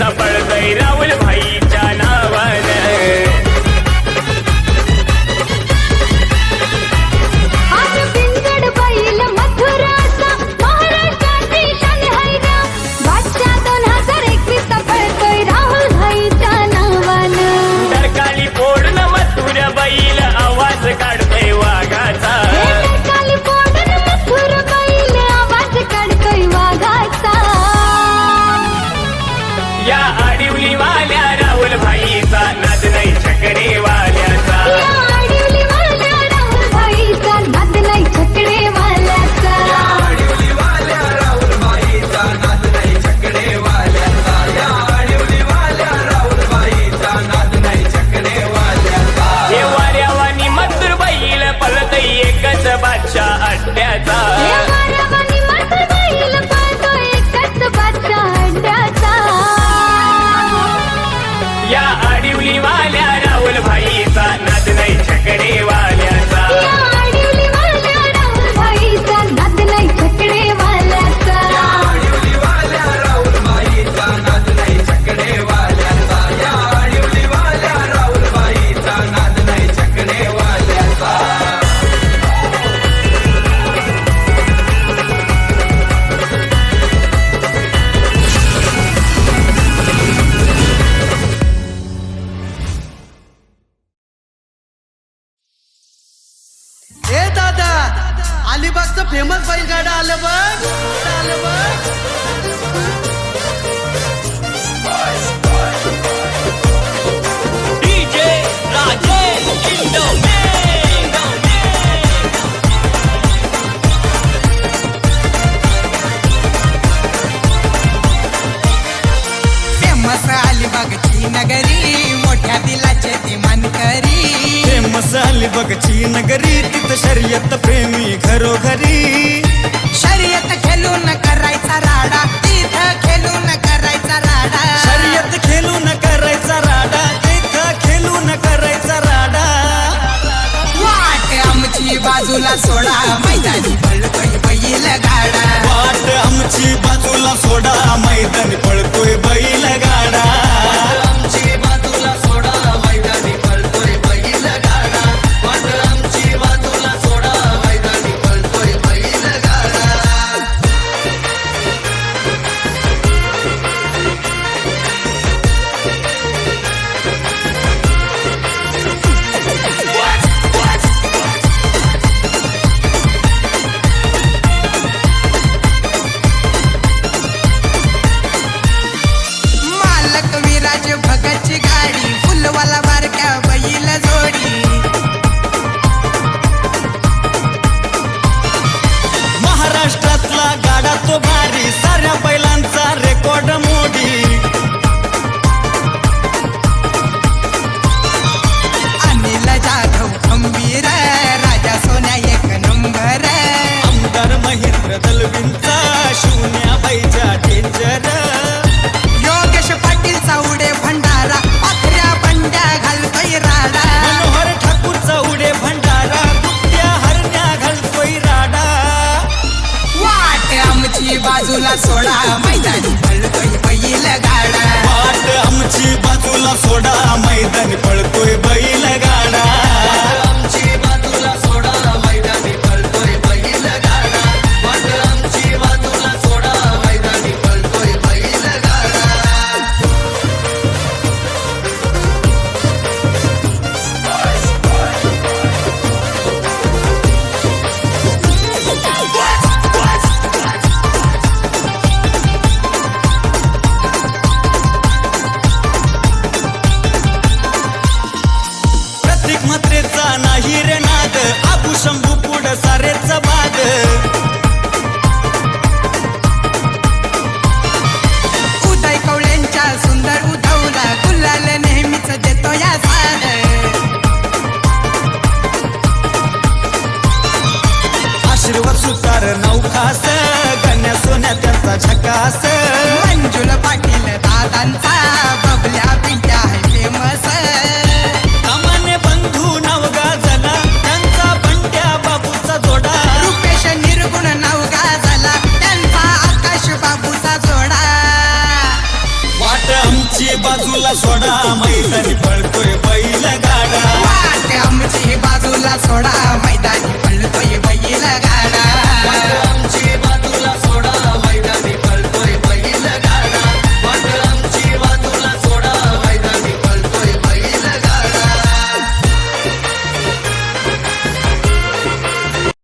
सापडतय राहुल भाई अलिबागचं फेमस बैलगाडा आलं बघ आलं बघ डीजे राजेश इंडो फेमस अलिबागची नगरी मोठ्या दिलाचे ती मानकरी. फेमस आली बघची नगरी तिथं शर्यत प्रेमी घरोघरी. शर्यत खेळून करायचा राडा तिथं खेळून करायचा राडा. शर्यत खेळून करायचा राडा तिथं खेळून करायचा राडा. वाट आमची बाजूला सोडा मैदानी पळतोय बैल गाडा वाट आमची बाजूला सोडा मैदानी पळतोय बैल गाडा आमची बाजूला सोडा मैदानी. पळतोय बैल गाडा. वाट आमची बाजूला सोडा मैदानी. पळतोय बैल गाडा. आमची आशीर्वाद सुतार नौखास कन्या सोन्या त्यांचा झकास. मंजुल पाटील दादांचा बबल्या पिंट्या आहे फेमस कामाने बंधू नवगा झाला. त्यांचा बंट्या बाबूचा जोडा. रुपेश निर्गुण नवगा झाला. त्यांचा आकाश बाबूचा जोडा. वाट आमची बाजूला सोडा. मैदानी पळतोय बैल गाडा वाट आमची बाजूला सोडा. मैदानी போய் பையில காணா.